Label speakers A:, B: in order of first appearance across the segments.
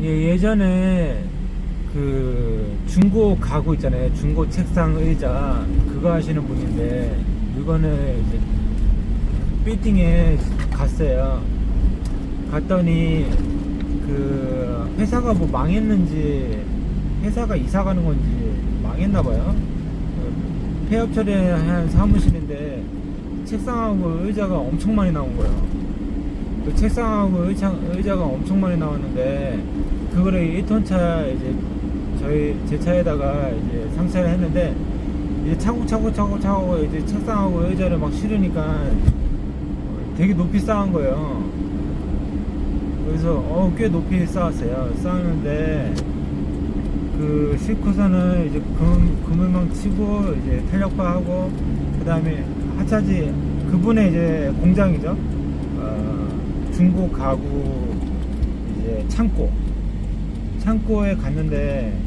A: 예, 예전에 그 중고 가구 있잖아요. 중고 책상 의자 그거 하시는 분인데 물건을 이제 빌딩에 갔어요. 갔더니 그 회사가 뭐 망했는지 회사가 이사 가는 건지 망했나 봐요. 그 폐업 처리한 사무실인데 책상하고 의자가 엄청 많이 나온 거예요. 그 책상하고 의자, 의자가 엄청 많이 나왔는데 그거를 1톤 차 이제 저희 제 차에다가 이제 상차를 했는데 이제 차곡차곡 차곡차곡 이제 책상하고 의자를 막 실으니까 되게 높이 쌓은 거예요. 그래서 어, 꽤 높이 쌓았어요. 쌓았는데 그 싣고서는 이제 금, 그물망 치고 이제 탄력화하고 그 다음에 하차지 그분의 이제 공장이죠. 어, 중고 가구 이제 창고 창고에 갔는데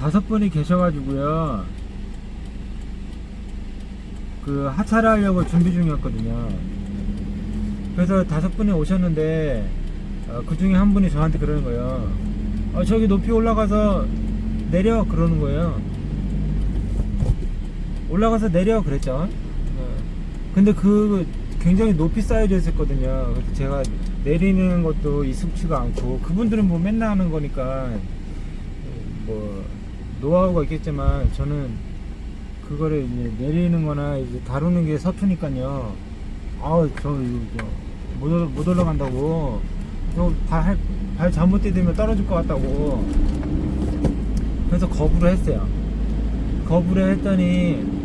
A: 다섯 분이 계셔가지고요. 그 하차를 하려고 준비 중이었거든요. 그래서 다섯 분이 오셨는데 어, 그 중에 한 분이 저한테 그러는 거예요. 어, 저기 높이 올라가서 내려 그러는 거예요. 올라가서 내려 그랬죠. 어. 근데 그 굉장히 높이 쌓여져 있었거든요. 그래서 제가 내리는 것도 익숙치가 않고 그분들은 뭐 맨날 하는 거니까 뭐 노하우가 있겠지만 저는 그거를 이제 내리는 거나 이제 다루는 게 서투니까요. 아우 저 이거 못, 올라- 못 올라간다고 저발 발 잘못 디디면 떨어질 것 같다고 그래서 거부를 했어요. 거부를 했더니 그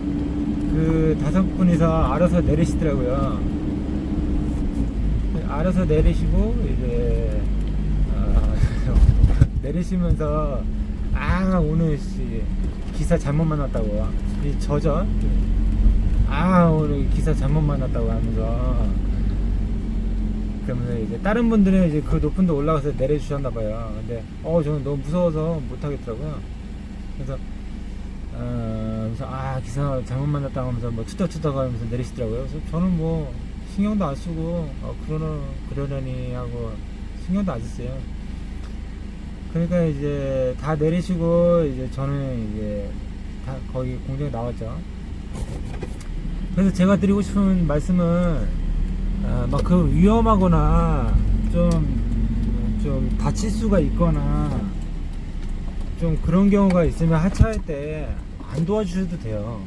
A: 다섯 분이서 알아서 내리시더라고요. 알아서 내리시고 이제 아, 내리시면서 아 오늘 씨 기사 잘못 만났다고. 이 저죠 아 오늘 기사 잘못 만났다고 하면서. 그러면서 이제 다른 분들은 이제 그 높은 데 올라가서 내려주셨나 봐요. 근데 어 저는 너무 무서워서 못 하겠더라고요. 그래서 어, 그래서 아 기사 잘못 만났다 하면서 뭐 투덕투덕 하면서 내리시더라고요 그래서 저는 뭐 신경도 안 쓰고 어, 그러는 그러려니 하고 신경도 안 썼어요 그러니까 이제 다 내리시고 이제 저는 이제 다 거기 공장에 나왔죠. 그래서 제가 드리고 싶은 말씀은 아, 막그 위험하거나 좀, 좀 다칠 수가 있거나 좀 그런 경우가 있으면 하차할 때 안 도와주셔도 돼요.